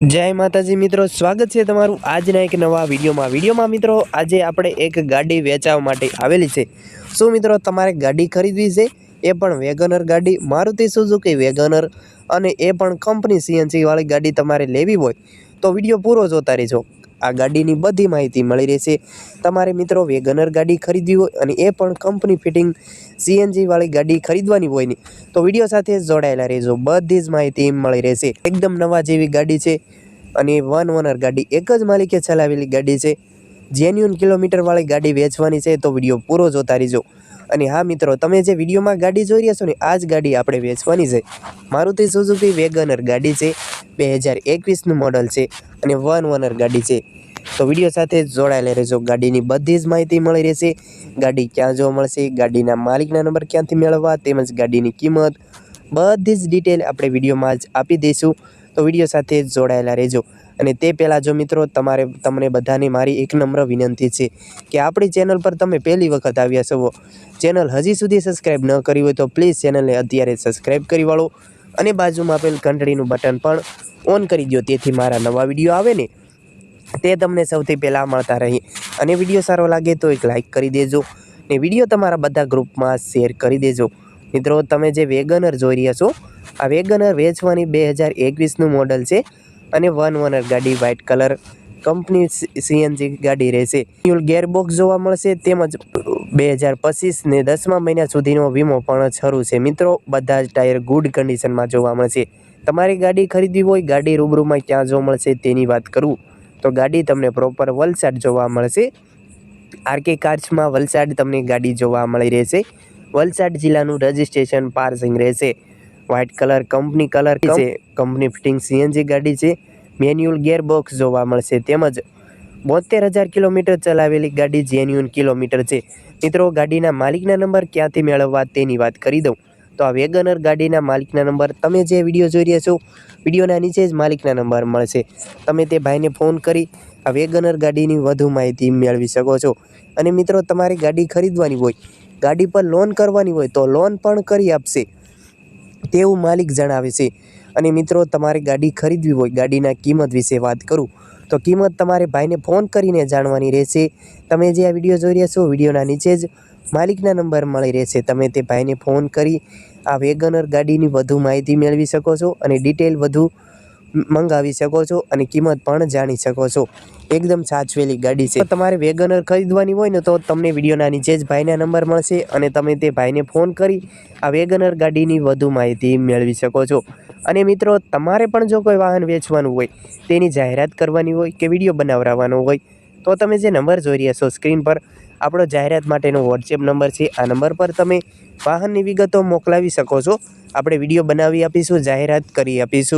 જય માતાજી મિત્રો, સ્વાગત છે તમારું આજના એક નવા વિડીયોમાં. વિડીયોમાં મિત્રો, આજે આપણે એક ગાડી વેચાવા માટે આવેલી છે. શું મિત્રો, તમારે ગાડી ખરીદવી છે? એ પણ વેગનર ગાડી, મારુતિ સુઝુકી વેગનર અને એ પણ કંપની સીએનસી વાળી ગાડી તમારે લેવી હોય તો વીડિયો પૂરો જોતા રહેજો. આ ગાડીની બધી માહિતી મળી રહેશે. તમારે મિત્રો વેગનર ગાડી ખરીદવી હોય અને એ પણ કંપની ફિટિંગ સીએનજીવાળી ગાડી ખરીદવાની હોય ને, તો વીડિયો સાથે જોડાયેલા રહેજો. બધી જ માહિતી મળી રહેશે. એકદમ નવા જેવી ગાડી છે અને વન ઓનર ગાડી, એક જ માલિકે ચલાવેલી ગાડી છે. જેન્યુન કિલોમીટરવાળી ગાડી વેચવાની છે, તો વીડિયો પૂરો જોતા રહેજો. અને હા મિત્રો, તમે જે વિડીયોમાં ગાડી જોઈ રહ્યા છો ને, આ જ ગાડી આપણે વેચવાની છે. મારુતિ સુઝુકી વેગનર ગાડી છે. બે હજાર એકવીસનું મોડલ છે અને વન ઓનર ગાડી છે. તો વીડિયો સાથે જોડાયેલા રહેજો. ગાડીની બધી જ માહિતી મળી રહેશે. ગાડી ક્યાં જોવા મળશે? ગાડીના માલિકના નંબર ક્યાંથી મેળવવા? તેમજ ગાડીની કિંમત. બધી જ ડિટેલ આપણે વિડીયોમાં જ આપી દઈશું. તો વીડિયો સાથે જોડાયેલા રહેજો. અને તે પહેલાં જો મિત્રો, તમારે, તમને બધાને મારી એક નમ્ર વિનંતી છે કે આપણી ચેનલ પર તમે પહેલી વખત આવ્યા છો, ચેનલ હજી સુધી સબસ્ક્રાઈબ ન કરી હોય તો પ્લીઝ ચેનલને અત્યારે સબસ્ક્રાઈબ કરી વાળો. અને બાજુમાં આપેલ ઘંટડીનું બટન પણ ઓન કરી દો તેથી મારા નવા વીડિયો આવે ને, તે તમને સૌથી પહેલાં મળતા રહે. અને વીડિયો સારો લાગે તો એક લાઇક કરી દેજો ને વીડિયો તમારા બધા ગ્રુપમાં શેર કરી દેજો. મિત્રો, તમે જે વેગનર જોઈ રહ્યા છો, આ વેગનર વેચવાની બે હજાર એકવીસનું મોડલ છે અને વન વનર ગાડી વ્હાઇટ કલર કંપની સીએનજી ગાડી રહેશે. ફ્યુલ ગેરબોક્સ જોવા મળશે તેમજ બે હજાર પચીસ ને દસમા મહિના સુધીનો વીમો પણ શરૂ છે. મિત્રો, બધા જ ટાયર ગુડ કન્ડિશનમાં જોવા મળશે. તમારી ગાડી ખરીદવી હોય, ગાડી રૂબરૂમાં ક્યાં જોવા મળશે તેની વાત કરું. તો ગાડી તમને પ્રોપર વલસાડ જોવા મળશે. આરકે કાર્સમાં વલસાડ તમને ગાડી જોવા મળી રહેશે. વલસાડ જિલ્લાનું રજિસ્ટ્રેશન પાર્સિંગ રહેશે. વ્હાઇટ કલર કંપની કલર છે. કંપની ફિટિંગ સીએનજી ગાડી છે. મેન્યુઅલ ગેરબોક્સ જોવા મળશે. તેમજ બોતેર હજાર કિલોમીટર ચલાવેલી ગાડી જેન્યુન કિલોમીટર છે. મિત્રો, ગાડીના માલિકના નંબર ક્યાંથી મેળવવા તેની વાત કરી દઉં. તો આ વેગનર ગાડીના માલિકના નંબર તમે જે વીડિયો જોઈ રહ્યા છો, વિડીયોના નીચે જ માલિકના નંબર મળશે. તમે તે ભાઈને ફોન કરી આ વેગનર ગાડીની વધુ માહિતી મેળવી શકો છો. અને મિત્રો, તમારી ગાડી ખરીદવાની હોય, ગાડી પર લોન કરવાની હોય તો લોન પણ કરી આપશે. તેવું માલિક જણાવે છે. અને મિત્રો, તમારે ગાડી ખરીદવી હોય, ગાડીના કિંમત વિશે વાત કરું, તો કિંમત તમારે ભાઈને ફોન કરીને જાણવાની રહેશે. તમે જે આ વીડિયો જોઈ રહ્યા છો, વિડીયોના નીચે જ માલિકના નંબર મળી રહેશે. તમે તે ભાઈને ફોન કરી આ વેગનર ગાડીની વધુ માહિતી મેળવી શકો છો અને ડિટેલ વધુ મંગાવી શકો છો અને કિંમત પણ જાણી શકો છો. એકદમ સાચવેલી ગાડી છે. તમારે વેગનર ખરીદવાની હોય ને, તો તમને વિડીયોના નીચે જ ભાઈના નંબર મળશે અને તમે તે ભાઈને ફોન કરી આ વેગનર ગાડીની વધુ માહિતી મેળવી શકો છો. અને મિત્રો, તમારે પણ જો કોઈ વાહન વેચવાનું હોય, તેની જાહેરાત કરવાની હોય કે વીડિયો બનાવરાવવાનો હોય, તો તમે જે નંબર જોઈ રહ્યા છો સ્ક્રીન પર, આપણો જાહેરાત માટેનો વોટ્સએપ નંબર છે. આ નંબર પર તમે વાહનની વિગતો મોકલાવી શકો છો. આપણે વીડિયો બનાવી આપીશું, જાહેરાત કરી આપીશું.